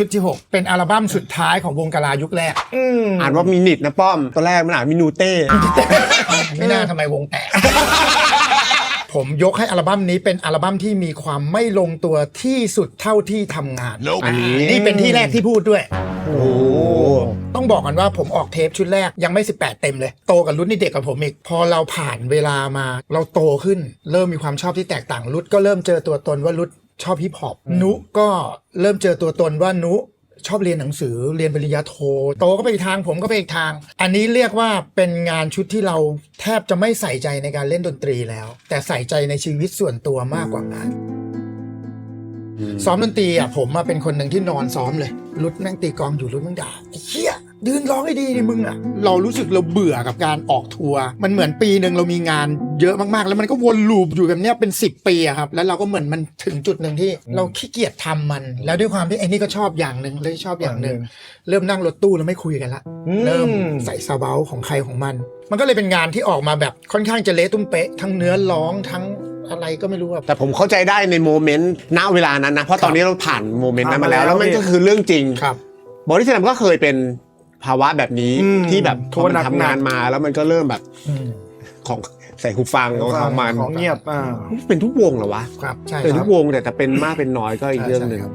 ชุดที่ 6 เป็นอัลบั้มสุดท้ายของวงกาลายุคแรกอืมอ่านว่ามินิทนะป้อมตอนแรกมันอ่านมินูเต้ไม่น่าทำไมวงแตก ผมยกให้อัลบั้มนี้เป็นอัลบั้มที่มีความไม่ลงตัวที่สุดเท่าที่ทำงาน อันนี้นี่เป็นที่แรกที่พูดด้วย โอ้โหต้องบอกกันว่าผมออกเทปชุดแรกยังไม่ 18 เต็มเลย โตกับรุ่นนี่เด็กกับผมอีก พอเราผ่านเวลามา เราโตขึ้น เริ่มมีความชอบที่แตกต่างรุดก็เริ่มเจอตัวตนว่ารุด ชอบฮิปฮอปนุก็เริ่มเจอตัวตนว่านุชอบเรียนหนังสือเรียนปริญญาโท โตก็ไปอีกทางผมก็ไปอีกทาง อันนี้เรียกว่าเป็นงานชุดที่เราแทบจะไม่ใส่ใจในการเล่นดนตรีแล้ว แต่ใส่ใจในชีวิตส่วนตัวมากกว่างานซ้อมดนตรีอะผมมาเป็นคนหนึ่งที่นอนซ้อมเลยรุดแม่งตีกลองอยู่รุดแม่งด่าไอ้เหี้ย ยืนร้องให้ดีดิมึงอะ เรารู้สึกเราเบื่อกับการออกทัวร์มันเหมือนปีหนึ่งเรามีงานเยอะมากๆ แล้วมันก็วนลูปอยู่แบบเนี้ยเป็น 10 ปีอะครับ แล้วเราก็เหมือนมันถึงจุดหนึ่งที่ เราขี้เกียจทำมัน แล้วด้วยความที่ไอ้นี่ก็ชอบอย่างหนึ่งเลยชอบอย่างหนึ่งเริ่มนั่งรถตู้แล้วไม่คุยกันละอืม เริ่มใส่ซาเบาของใครของมัน มันก็เลยเป็นงานที่ออกมาแบบค่อนข้างจะเละตุ้มเป๊ะทั้งเนื้อร้องทั้งอะไรก็ไม่รู้แบบ แต่ผมเข้าใจได้ในโมเมนต์ณเวลานั้นนะ เพราะตอนนี้เราผ่านโมเมนต์นั้นมาแล้วผ่านมาแล้วมันแล้วก็คือเรื่องจริง ครับ บอดี้สแลมก็เคยเป็น ภาวะแบบนี้อืมที่แบบโทพอษมันหนักๆทำงานมาแล้วมันก็เริ่มแบบอืมของใส่หูฟังของของมันของเงียบอ่าเป็นทุกวงเหรอวะ ครับใช่เป็นคทุรับ กวงแต่แต่เป็นมากเป็นน้อยก็อีกเรื่องหนึ่งใช่ครับ